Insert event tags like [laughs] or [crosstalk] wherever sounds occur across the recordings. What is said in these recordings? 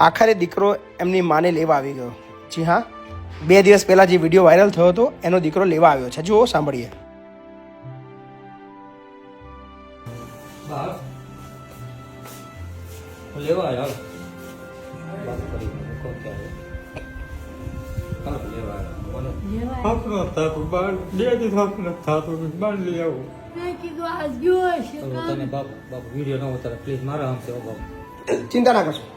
આખરે દીકરો એમની માને લેવા આવી ગયો. જી હા બે દિવસ પહેલાં જે વીડિયો વાયરલ થયો હતો એનો દીકરો લેવા આવ્યો છે. જુઓ સાંભળીએ. લેવા ચિંતા ના કરશો.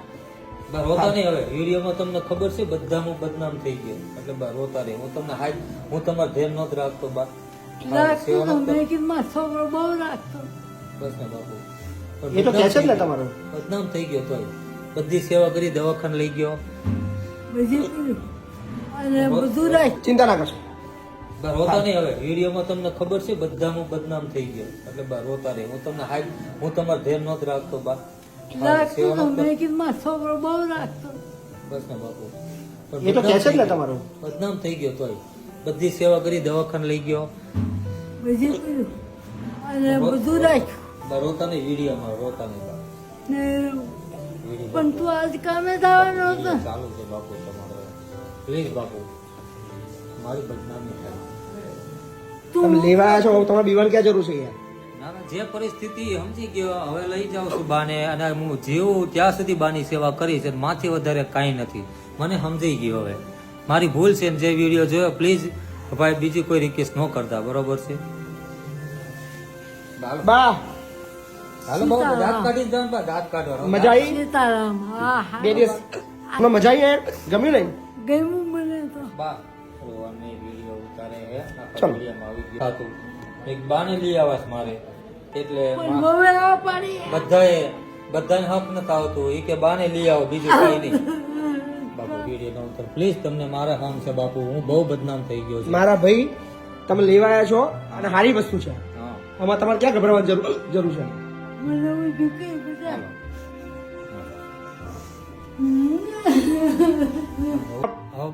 રોતા નહીં હવે. વિડીયોમાં તમને ખબર છે બધામાં બદનામ થઈ ગયો. એટલે બા રોતા નહીં. હું તમને હાઈ હું તમારે ધ્યાન નહોતો રાખતો બા. સેવા તો નહોતો મેં કીધું મારો છોકરો બહુ રાખતો. બસ ને બાપુ. એ તો કહે છે જ બદનામ થઈ ગયો તોય. બધી સેવા કરી દવાખાને લઈ ગયો. અને બધું રાખ્યું ચિંતા ના કરશો. બા રોતા નહીં હવે. વિડીયોમાં તમને ખબર છે બધામાં બદનામ થઈ ગયો. એટલે બા રોતા નહીં. હું તમને હાઈ હું તમારે ધ્યાન નહોતો રાખતો બા. રાખતો તો મેં કીધું મારો છોકરો બહુ રાખતો. બસ ને બાપુ. એ તો કહે ને તમારું. બદનામ થઈ ગયો તોય. બધી સેવા કરી દવાખાને લઈ ગયો. બધી. અને બધું રાખ્યું. રોતા નહીં વિડીયોમાં રોતા પણ તું આજ કામે હતો. ચાલુ છે બાપુ તમારો. પ્લીઝ બાપુ. મારી બદનામી થાય. તું તમે લેવા આવ્યા છો તમારે બીવાનું ક્યાં જરૂર છે યાર જે પરિસ્થિતિ સમજી ગયો હવે લઈ જાઉં છું બાને અને હું જેવું ત્યાં સુધી બાની સેવા કરીશ અને માથી વધારે કાંઈ નથી. મને સમજાઈ ગયું હવે. મારી ભૂલ છે જે વીડિયો જોયો પ્લીઝ ભાઈ બીજી કોઈ રિક્વેસ્ટ ન કરતા બરોબર છે? બા. હાલો બહુ દાંત કાઢી જાવ દાંત કાઢો મજા આવી સીતારામ હા હા. બે દિવસ. મજા આવી યાર? ગમ્યું નહીં ગમ્યું મને તો. બા રોવાની વીડિયો ઉતારે હે ચલો. આવી ગયું. એક બાને લઈ આવાસ મારે. એટલે બધાએ બધાને હક નથી આવતું. એ કે બાને લઈ આવો બીજું કઈ નહીં. [laughs] બાપુ વીડિયો ન ઉતર પ્લીઝ તમને મારા હામ છે બાપુ. હું બહુ બદનામ થઈ ગયો છું. મારા ભાઈ તમે લેવાયા છો અને સારી વસ્તુ છે. હા. આમાં તમારે ક્યાં ગભરાવાની જરૂર જરૂર છે?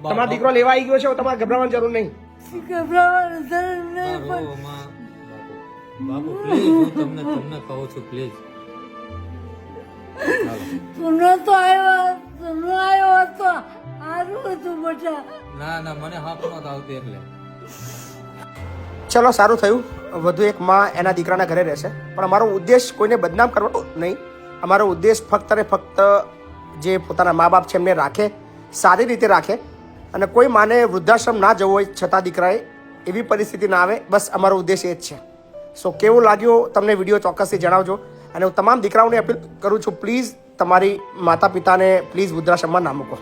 તમારો દીકરો લેવા આવી ગયો છે તમારે ગભરાવાની જરૂર નહીં. ગભરાવાનું જરૂર નહીં. બાપુ પ્લીઝ હું તમને તમને કહું છું પ્લીઝ હાલો. તો આવ્યો તું આવ્યો હતો. સારું હતું બેટા. ના ના મને હાફ નહોતું આવતી એટલે. ચલો સારું થયું. વધુ એક માં એના દીકરાના ઘરે રહેશે. પણ અમારો ઉદ્દેશ કોઈને બદનામ કરવાનો નહીં. અમારો ઉદ્દેશ ફક્ત ને ફક્ત જે પોતાના મા બાપ છે એમને રાખે સારી રીતે રાખે. અને કોઈ માને વૃદ્ધાશ્રમ ના જવું હોય છતાં દીકરાએ એવી પરિસ્થિતિ ના આવે. બસ અમારો ઉદ્દેશ એ જ છે. સો કેવો લાગ્યો તમને વીડિયો ચોક્કસથી જણાવજો. અને હું તમામ દીકરાઓને અપીલ કરું છું પ્લીઝ તમારી માતા પિતાને પ્લીઝ વૃદ્ધાશ્રમમાં ના મૂકો.